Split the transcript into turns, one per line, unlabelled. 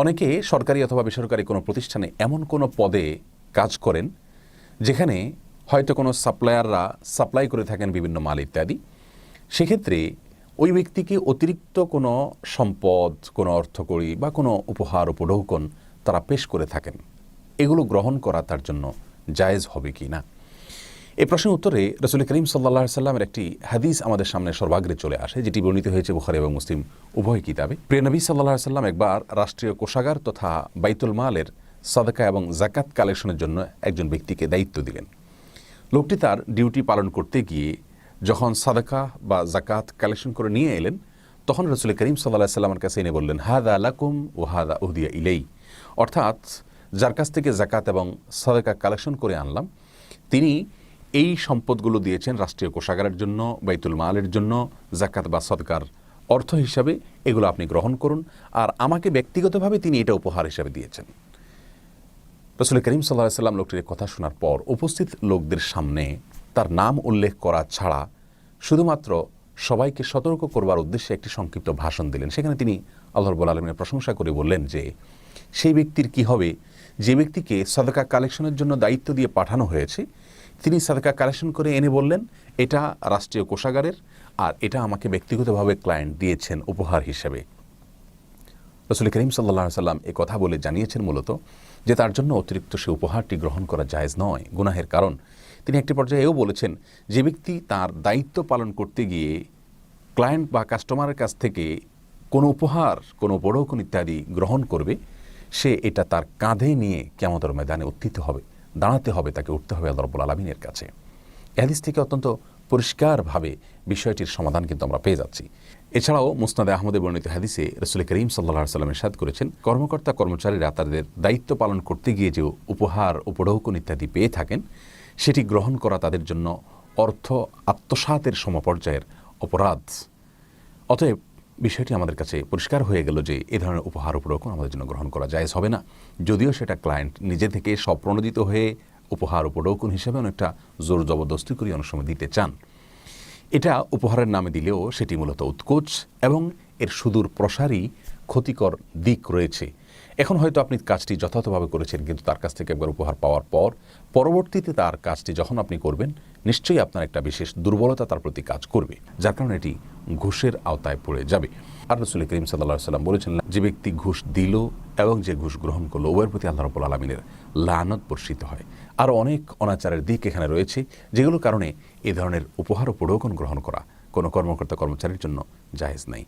অনেকে সরকারি অথবা বেসরকারি কোনো প্রতিষ্ঠানে এমন কোনো পদে কাজ করেন যেখানে হয়তো কোনো সাপ্লায়াররা সাপ্লাই করে থাকেন বিভিন্ন মাল ইত্যাদি। সেক্ষেত্রে ওই ব্যক্তিকে অতিরিক্ত কোনো সম্পদ, কোনো অর্থকড়ি বা কোনো উপহার উপঢৌকন তারা পেশ করে থাকেন। এগুলো গ্রহণ করা তার জন্য জায়েজ হবে কি না? এই প্রশ্নের উত্তরে রসুল করিম সাল্লা সাল্লামের একটি হাদিস আমাদের সামনে সর্বাগ্রে চলে আসে, যেটি বর্ণিত হয়েছে বুখারি এবং মুসলিম উভয় কিতাবে। প্রিয় নবী সাল্লাহ সাল্লাম একবার রাষ্ট্রীয় কোষাগার তথা বাইতুল মালের সাদাকা এবং জাকাত কালেকশনের জন্য একজন ব্যক্তিকে দায়িত্ব দিলেন। লোকটি তার ডিউটি পালন করতে গিয়ে যখন সাদাকা বা জাকাত কালেকশন করে নিয়ে এলেন, তখন রসুল করিম সাল্লাহ সাল্লামের কাছে এনে বললেন, হাদা আলাকুম ও হাদা উহদিয়া ইলেই অর্থাৎ যার কাছ থেকে জাকাত এবং সাদাকা কালেকশন করে আনলাম, তিনি এই সম্পদগুলো দিয়েছেন রাষ্ট্রীয় কোষাগারের জন্য, বাইতুল মালের জন্য জাকাত বা সদকার অর্থ হিসাবে এগুলো আপনি গ্রহণ করুন। আর আমাকে ব্যক্তিগতভাবে তিনি এটা উপহার হিসাবে দিয়েছেন। রসুল করিম সাল্লাহ সাল্লাম লোকটির কথা শোনার পর উপস্থিত লোকদের সামনে তার নাম উল্লেখ করা ছাড়া শুধুমাত্র সবাইকে সতর্ক করবার উদ্দেশ্যে একটি সংক্ষিপ্ত ভাষণ দিলেন। সেখানে তিনি আল্লাহ রবুল আলমের প্রশংসা করে বললেন যে, সেই ব্যক্তির কি হবে? যে ব্যক্তিকে সদকা কালেকশনের জন্য দায়িত্ব দিয়ে পাঠানো হয়েছে তিনি সাদাকা কালেকশন করে এনে বললেন, এটা রাষ্ট্রীয় কোষাগারের আর এটা আমাকে ব্যক্তিগতভাবে ক্লায়েন্ট দিয়েছেন উপহার হিসেবে। রসুল করিম সাল্লা সাল্লাম এ কথা বলে জানিয়েছেন মূলত যে তার জন্য অতিরিক্ত সে উপহারটি গ্রহণ করা জায়েজ নয়। গুনাহের কারণ, তিনি একটি পর্যায়ে এও বলেছেন, যে ব্যক্তি তার দায়িত্ব পালন করতে গিয়ে ক্লায়েন্ট বা কাস্টমারের কাছ থেকে কোনো উপহার, কোনো বড়ৌকন ইত্যাদি গ্রহণ করবে, সে এটা তার কাঁধে নিয়ে কেমতর ময়দানে উত্থিত হবে। দাঁড়াতে হবে, তাকে উঠতে হবে আল্লাহ রব্বুল আলমিনের কাছে। এহাদিস থেকে অত্যন্ত পরিষ্কারভাবে বিষয়টির সমাধান কিন্তু আমরা পেয়ে যাচ্ছি। এছাড়াও মুসনাদে আহমদে বর্ণিত হাদিসে রসুল করিম সাল্লা সাল্লাম সাদ করেছেন, কর্মকর্তা, কর্মচারীরা তাদের দায়িত্ব পালন করতে গিয়ে যে উপহার উপঢৌকন ইত্যাদি পেয়ে থাকেন, সেটি গ্রহণ করা তাদের জন্য অর্থ আত্মসাতের সমপর্যায়ের অপরাধ। অতএব বিষয়টি আমাদের কাছে পরিষ্কার হয়ে গেল যে এ ধরনের উপহার উপঢৌকন আমাদের জন্য গ্রহণ করা জায়েজ হবে না। যদিও সেটা ক্লায়েন্ট নিজে থেকে স্বপ্রণোদিত হয়ে উপহার উপঢৌকন হিসেবে অনেকটা জোর জবরদস্তি করে অনেক সময় দিতে চান। এটা উপহারের নামে দিলেও সেটি মূলত উৎকোচ এবং এর সুদূর প্রসারী ক্ষতিকর দিক রয়েছে। এখন হয়তো আপনি কাজটি যথাযথভাবে করেছেন, কিন্তু তার কাছ থেকে একবার উপহার পাওয়ার পর, পরবর্তীতে তার কাজটি যখন আপনি করবেন নিশ্চয়ই আপনার একটা বিশেষ দুর্বলতা তার প্রতি কাজ করবে, যার কারণে এটি ঘুষের আওতায় পড়ে যাবে। আর রসুল করিম সাল্লা সাল্লাম বলেছেন, যে ব্যক্তি ঘুষ দিল এবং যে ঘুষ গ্রহণ করল ওয়ের প্রতি আল্লাহ রবুল আলমিনের লানত বর্ষিত হয়। আরও অনেক অনাচারের দিক এখানে রয়েছে, যেগুলোর কারণে এ ধরনের উপহার ও প্রলোকন গ্রহণ করা কোনো কর্মকর্তা কর্মচারীর জন্য জায়েজ নাই।